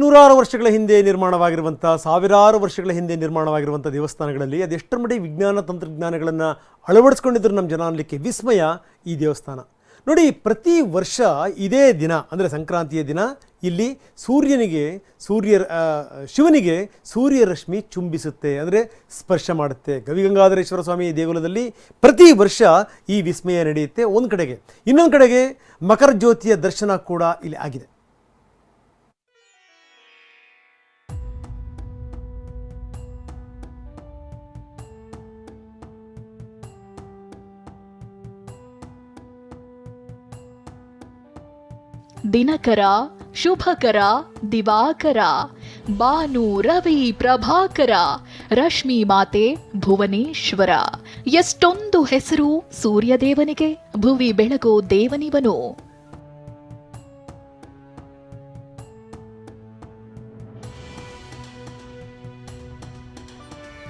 ನೂರಾರು ವರ್ಷಗಳ ಹಿಂದೆ ನಿರ್ಮಾಣವಾಗಿರುವಂಥ ಸಾವಿರಾರು ವರ್ಷಗಳ ಹಿಂದೆ ನಿರ್ಮಾಣವಾಗಿರುವಂಥ ದೇವಸ್ಥಾನಗಳಲ್ಲಿ ಅದೆಷ್ಟರ ಮಟ್ಟಿಗೆ ವಿಜ್ಞಾನ ತಂತ್ರಜ್ಞಾನಗಳನ್ನು ಅಳವಡಿಸ್ಕೊಂಡಿದ್ರು ನಮ್ಮ ಜನ ಅನ್ನಲಿಕ್ಕೆ ವಿಸ್ಮಯ ಈ ದೇವಸ್ಥಾನ. ನೋಡಿ, ಪ್ರತಿ ವರ್ಷ ಇದೇ ದಿನ, ಅಂದರೆ ಸಂಕ್ರಾಂತಿಯ ದಿನ, ಇಲ್ಲಿ ಸೂರ್ಯನಿಗೆ ಸೂರ್ಯ ಶಿವನಿಗೆ ಸೂರ್ಯರಶ್ಮಿ ಚುಂಬಿಸುತ್ತೆ, ಅಂದರೆ ಸ್ಪರ್ಶ ಮಾಡುತ್ತೆ. ಗವಿಗಂಗಾಧರೇಶ್ವರ ಸ್ವಾಮಿ ದೇಗುಲದಲ್ಲಿ ಪ್ರತಿ ವರ್ಷ ಈ ವಿಸ್ಮಯ ನಡೆಯುತ್ತೆ. ಒಂದು ಕಡೆಗೆ, ಇನ್ನೊಂದು ಕಡೆಗೆ ಮಕರ ಜ್ಯೋತಿಯ ದರ್ಶನ ಕೂಡ ಇಲ್ಲಿ ಆಗಿದೆ. ದಿನಕರ, ಶುಭಕರ, ದಿವಾಕರ, ಬಾನು ರವಿ ಪ್ರಭಾಕರ, ರಶ್ಮಿ ಮಾತೆ ಭುವನೇಶ್ವರ. ಎಷ್ಟೊಂದು ಹೆಸರು ಸೂರ್ಯದೇವನಿಗೆ, ಭುವಿ ಬೆಳಗೋ ದೇವನಿವನು.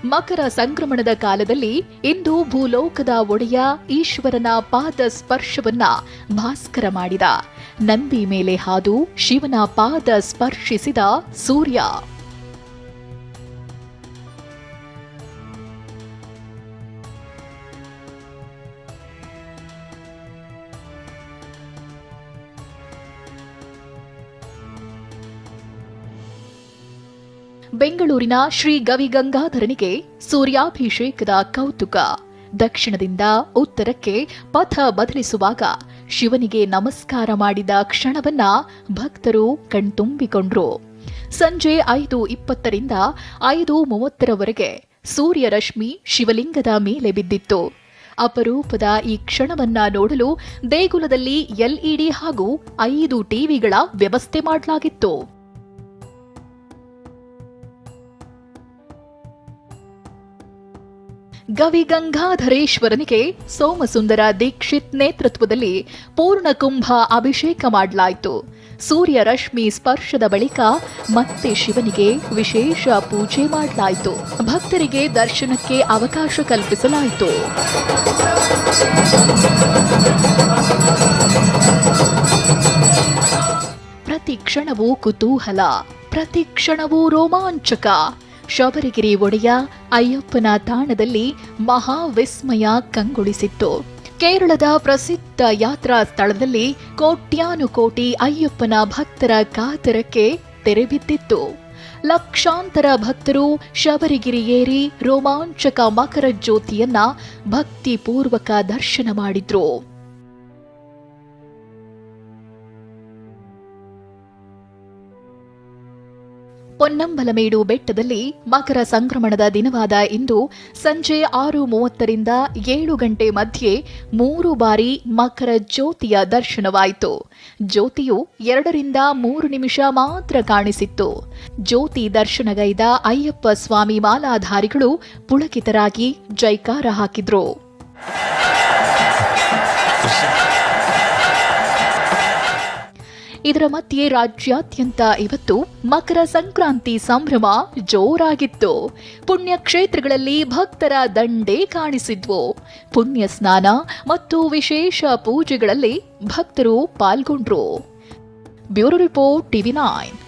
ಮಕರ ಸಂಕ್ರಮಣದ ಕಾಲದಲ್ಲಿ ಇಂದು ಭೂಲೋಕದ ಒಡೆಯ ಈಶ್ವರನ ಪಾದ ಸ್ಪರ್ಶವನ್ನ ಭಾಸ್ಕರ ಮಾಡಿದ. ನಂದಿ ಮೇಲೆ ಹಾದು ಶಿವನ ಪಾದ ಸ್ಪರ್ಶಿಸಿದ ಸೂರ್ಯ. ಬೆಂಗಳೂರಿನ ಶ್ರೀ ಗವಿಗಂಗಾಧರನಿಗೆ ಸೂರ್ಯಾಭಿಷೇಕದ ಕೌತುಕ. ದಕ್ಷಿಣದಿಂದ ಉತ್ತರಕ್ಕೆ ಪಥ ಬದಲಿಸುವಾಗ ಶಿವನಿಗೆ ನಮಸ್ಕಾರ ಮಾಡಿದ ಕ್ಷಣವನ್ನ ಭಕ್ತರು ಕಣ್ತುಂಬಿಕೊಂಡ್ರು. ಸಂಜೆ ಐದು ಇಪ್ಪತ್ತರಿಂದ ಐದು ಮೂವತ್ತರವರೆಗೆ ಸೂರ್ಯರಶ್ಮಿ ಶಿವಲಿಂಗದ ಮೇಲೆ ಬಿದ್ದಿತ್ತು. ಅಪರೂಪದ ಈ ಕ್ಷಣವನ್ನ ನೋಡಲು ದೇಗುಲದಲ್ಲಿ ಎಲ್ಇಡಿ ಹಾಗೂ ಐದು ಟಿವಿಗಳ ವ್ಯವಸ್ಥೆ ಮಾಡಲಾಗಿತ್ತು. ಗವಿಗಂಗಾಧರೇಶ್ವರನಿಗೆ ಸೋಮಸುಂದರ ದೀಕ್ಷಿತ್ ನೇತೃತ್ವದಲ್ಲಿ ಪೂರ್ಣಕುಂಭ ಅಭಿಷೇಕ ಮಾಡಲಾಯಿತು. ಸೂರ್ಯ ರಶ್ಮಿ ಸ್ಪರ್ಶದ ಬಳಿಕ ಮತ್ತೆ ಶಿವನಿಗೆ ವಿಶೇಷ ಪೂಜೆ ಮಾಡಲಾಯಿತು. ಭಕ್ತರಿಗೆ ದರ್ಶನಕ್ಕೆ ಅವಕಾಶ ಕಲ್ಪಿಸಲಾಯಿತು. ಪ್ರತಿ ಕ್ಷಣವೂ ಕುತೂಹಲ, ಪ್ರತಿ ಕ್ಷಣವೂ ರೋಮಾಂಚಕ. ಶಬರಿಗಿರಿ ಒಡೆಯ ಅಯ್ಯಪ್ಪನ ತಾಣದಲ್ಲಿ ಮಹಾವಿಸ್ಮಯ ಕಂಗೊಳಿಸಿತ್ತು. ಕೇರಳದ ಪ್ರಸಿದ್ಧ ಯಾತ್ರಾ ಸ್ಥಳದಲ್ಲಿ ಕೋಟ್ಯಾನುಕೋಟಿ ಅಯ್ಯಪ್ಪನ ಭಕ್ತರ ಕಾತರಕ್ಕೆ ತೆರೆಬಿದ್ದಿತ್ತು ಲಕ್ಷಾಂತರ ಭಕ್ತರು ಶಬರಿಗಿರಿ ಏರಿ ರೋಮಾಂಚಕ ಮಕರ ಜ್ಯೋತಿಯನ್ನ ಭಕ್ತಿಪೂರ್ವಕ ದರ್ಶನ ಮಾಡಿದ್ರು. ಪೊನ್ನಂಬಲಮೇಡು ಬೆಟ್ಟದಲ್ಲಿ ಮಕರ ಸಂಕ್ರಮಣದ ದಿನವಾದ ಇಂದು ಸಂಜೆ ಆರು ಮೂವತ್ತರಿಂದ ಏಳು ಗಂಟೆ ಮಧ್ಯೆ ಮೂರು ಬಾರಿ ಮಕರ ಜ್ಯೋತಿಯ ದರ್ಶನವಾಯಿತು. ಜ್ಯೋತಿಯು ಎರಡರಿಂದ ಮೂರು ನಿಮಿಷ ಮಾತ್ರ ಕಾಣಿಸಿತ್ತು. ಜ್ಯೋತಿ ದರ್ಶನಗೈದ ಅಯ್ಯಪ್ಪ ಸ್ವಾಮಿ ಮಾಲಾಧಾರಿಗಳು ಪುಳಕಿತರಾಗಿ ಜೈಕಾರ ಹಾಕಿದ್ರು. ಇದರ ಮಧ್ಯೆ ರಾಜ್ಯಾದ್ಯಂತ ಇವತ್ತು ಮಕರ ಸಂಕ್ರಾಂತಿ ಸಂಭ್ರಮ ಜೋರಾಗಿತ್ತು. ಪುಣ್ಯಕ್ಷೇತ್ರಗಳಲ್ಲಿ ಭಕ್ತರ ದಂಡೆ ಕಾಣಿಸಿದ್ವು. ಪುಣ್ಯ ಸ್ನಾನ ಮತ್ತು ವಿಶೇಷ ಪೂಜೆಗಳಲ್ಲಿ ಭಕ್ತರು ಪಾಲ್ಗೊಂಡ್ರು. Bureau report TV nine.